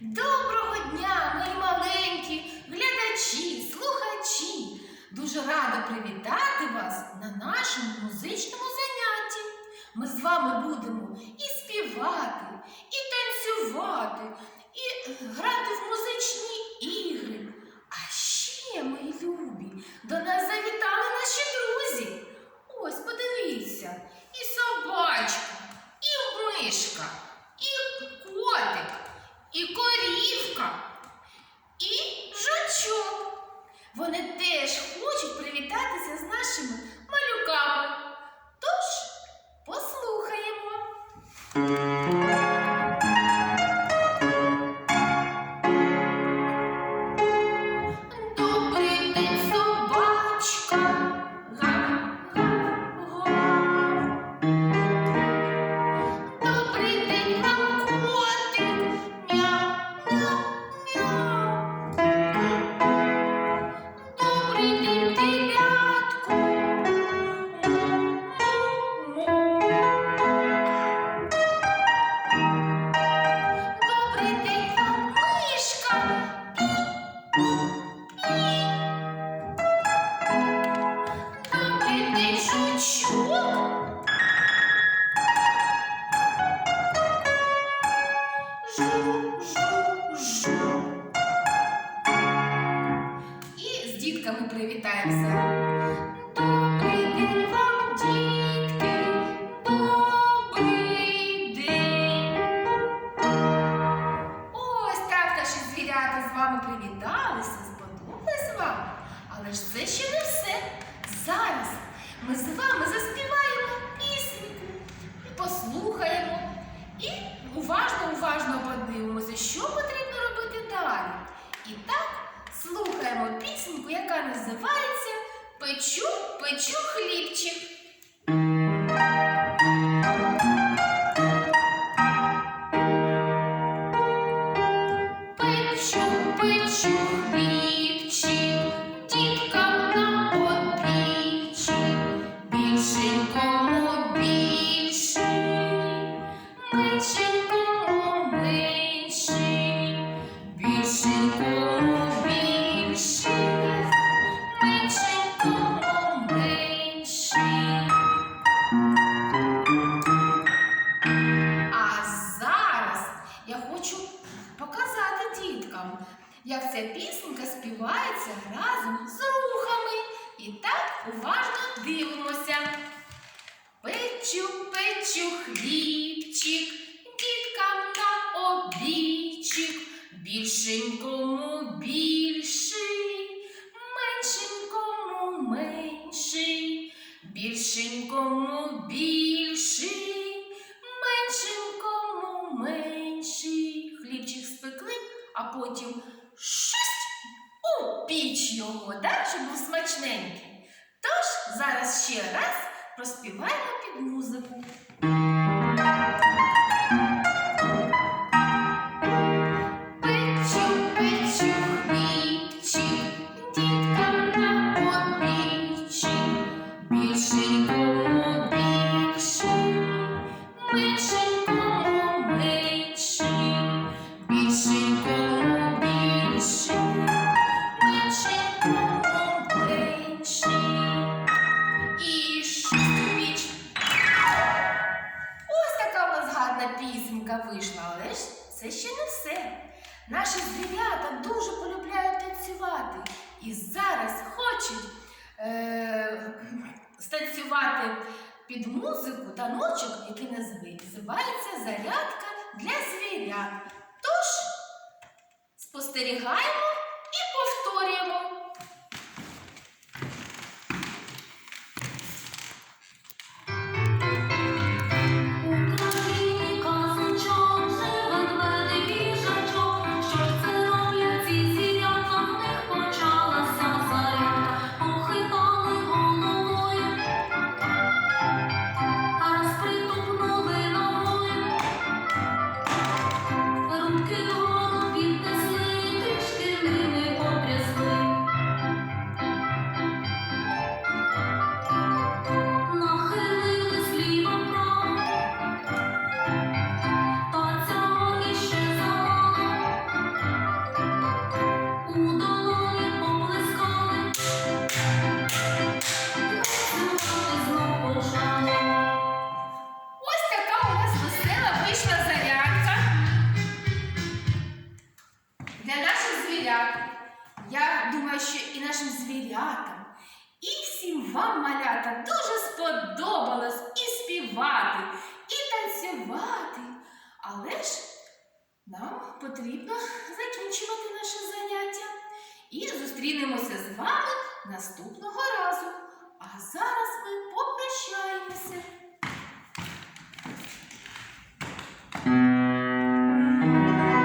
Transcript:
Доброго дня, мої маленькі глядачі, слухачі! Дуже рада привітати вас на нашому музичному занятті. Ми з вами будемо і співати, і танцювати, і грати в музичні ігри. А ще, мої любі, до нас завітали наші друзі. Ось, подивіться, і собачка, і мишка, і котик, і корівка, і жучок. Вони теж хочуть привітатися з нашими Жу-жу-жу. І з дітками привітаємося. Але ж це ще не все. Зараз ми з вами заспіваємо пісеньку і послухаємо. І уважно, уважно подивимося, що потрібно робити далі. І так слухаємо пісеньку, яка називається Печу, печу хлібчик. Показати як ця пісенька співається разом з рухами. І так уважно дивимося. Печу, печу хлібчик, діткам на обійчик, більшенькому більший, меншенькому менший, більшенькому більший, а потім щось у піч його, так, щоб був смачненький. Тож зараз ще раз проспіваємо під музику. Це ще не все. Наші звірята дуже полюбляють танцювати і зараз хочуть е- станцювати під музику таночок, який називається Зарядка для звірят. Тож спостерігаємо святом. І всім вам, малята, дуже сподобалось і співати, і танцювати. Але ж нам потрібно закінчувати наше заняття. І зустрінемося з вами наступного разу. А зараз ми попрощаємося. Música